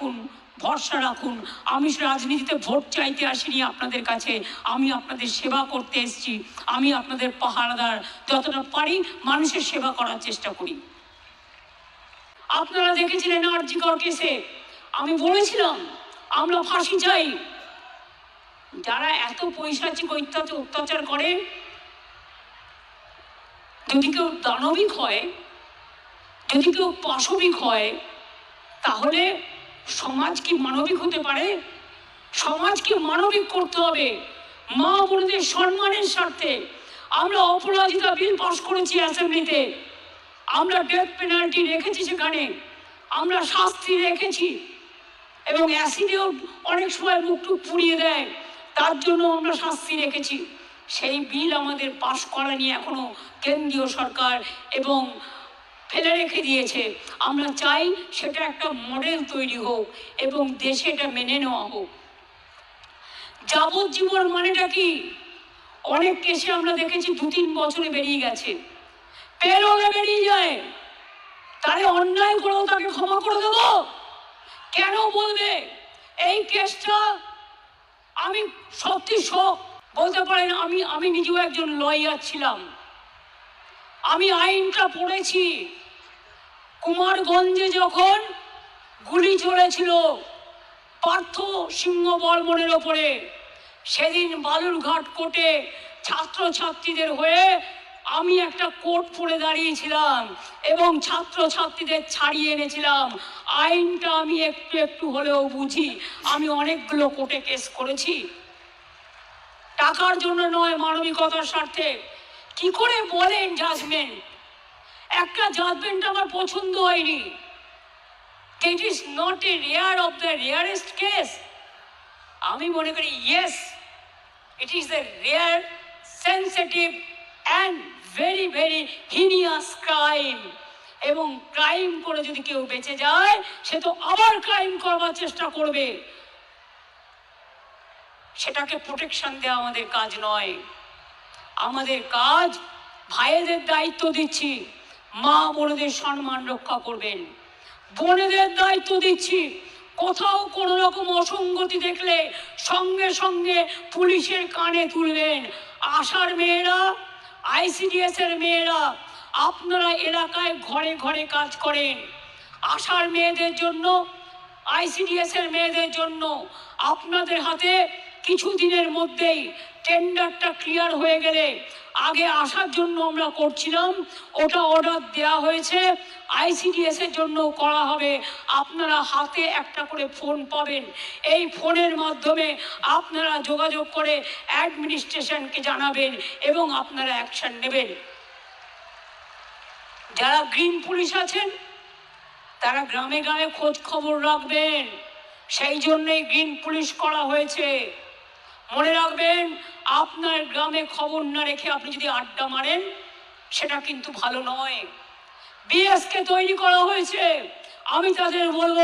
রাখুন, ভরসা রাখুন। আমি রাজনীতিতে ভোট চাইতে আসিনি আপনাদের কাছে। আমি আপনাদের সেবা করতে এসেছি। আমি আপনাদের পাহারাদার। যতটা পারি মানুষের সেবা করার চেষ্টা করি। আপনারা দেখেছিলেন আরজিকর কেসে আমি বলেছিলাম, আমরা ফাঁসি চাই। যারা এত পৈশাচিক অত্যাচার অত্যাচার করে, যদি কেউ দানবিক হয়, যদি কেউ পাশবিক হয়, তাহলে সমাজ কি মানবিক হতে পারে? সমাজকে মানবিক করতে হবে? মা বোনদের সম্মানের স্বার্থে আমরা অপরাজিতা বিল পাস করেছি অ্যাসেম্বলিতে। আমরা ডেথ পেনাল্টি রেখেছি সেখানে। আমরা শাস্তি রেখেছি। এবং অ্যাসিডেও অনেক সময় মুখটুক পুড়িয়ে দেয়। তার জন্য আমরা শাস্তি রেখেছি। সেই বিল আমাদের পাশ করা নিয়ে এখনও কেন্দ্রীয় সরকার এবং ফেলে রেখে দিয়েছে। আমরা চাই সেটা একটা মডেল তৈরি হোক এবং দেশে এটা মেনে নেওয়া হোক। যাবজ্জীবন মানেটা কি? অনেক কেসে আমরা দেখেছি দু তিন বছরে বেরিয়ে গেছে। পেরোলে বেরিয়ে যায়। তারে অন্যায় করেও তাকে ক্ষমা করে দেবো? কেন বলবে? এই কেসটা আমি সত্যি শোক। বলতে পারেন, আমি আমি নিজেও একজন লয়ার ছিলাম। আমি আইনটা পড়েছি। কুমারগঞ্জে যখন গুলি চলেছিল পার্থ সিংহ বর্মনের ওপরে, সেদিন বালুরঘাট কোর্টে ছাত্রছাত্রীদের হয়ে আমি একটা কোট পরে দাঁড়িয়েছিলাম এবং ছাত্রছাত্রীদের ছাড়িয়ে এনেছিলাম। আইনটা আমি একটু একটু হলেও বুঝি, আমি অনেকগুলো কোর্টে কেস করেছি। টাকার জন্য নয়, মানবিকতার স্বার্থে। কি করে বলেন জাজমেন্ট একটা জাজমেন্ট আমার পছন্দ হয়নি। It is not a rare of the rarest case আমি মনে করি yes it is the rare sensitive and very very heinous crime এবং ক্রাইম করে যদি কেউ বেঁচে যায়, সে তো আবার ক্রাইম করবার চেষ্টা করবে। সেটাকে প্রোটেকশন দেওয়া আমাদের কাজ নয়। আমাদের কাজ ভাইয়েদের দায়িত্ব দিচ্ছি। মা বোনদের সম্মান রক্ষা করবেন। বোনেদের দায়িত্ব দিচ্ছি। কোথাও কোনো রকম অসঙ্গতি দেখলে সঙ্গে সঙ্গে পুলিশের কানে তুলবেন। আশার মেয়েরা আইসিডিএস এর মেয়েরা, আপনারা এলাকায় ঘরে ঘরে কাজ করেন। আশার মেয়েদের জন্য আইসিডিএস এর মেয়েদের জন্য আপনাদের হাতে কিছু দিনের মধ্যেই টেন্ডারটা ক্লিয়ার হয়ে গেলে আগে আসার জন্য আমরা করছিলাম, ওটা অর্ডার দেওয়া হয়েছে আইসিডিএস এর জন্য করা হবে। আপনারা হাতে একটা করে ফোন পাবেন। এই ফোনের মাধ্যমে আপনারা যোগাযোগ করে অ্যাডমিনিস্ট্রেশনকে জানাবেন এবং আপনারা অ্যাকশন নেবেন। যারা গ্রিন পুলিশ আছেন, তারা গ্রামে গ্রামে খোঁজ খবর রাখবেন। সেই জন্যই গ্রিন পুলিশ করা হয়েছে। মনে রাখবেন, আপনার গ্রামে খবর না রেখে আপনি যদি আড্ডা মারেন, সেটা কিন্তু ভালো নয়। বিএসকে তৈরি করা হয়েছে। আমি তাদের বলব,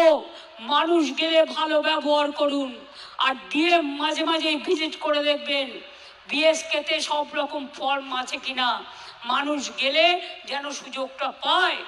মানুষ গেলে ভালো ব্যবহার করুন, আর ডিএম মাঝে মাঝে ভিজিট করে দেখবেন বিএসকেতে সব রকম ফর্ম আছে কিনা। মানুষ গেলে যেন সুযোগটা পায়।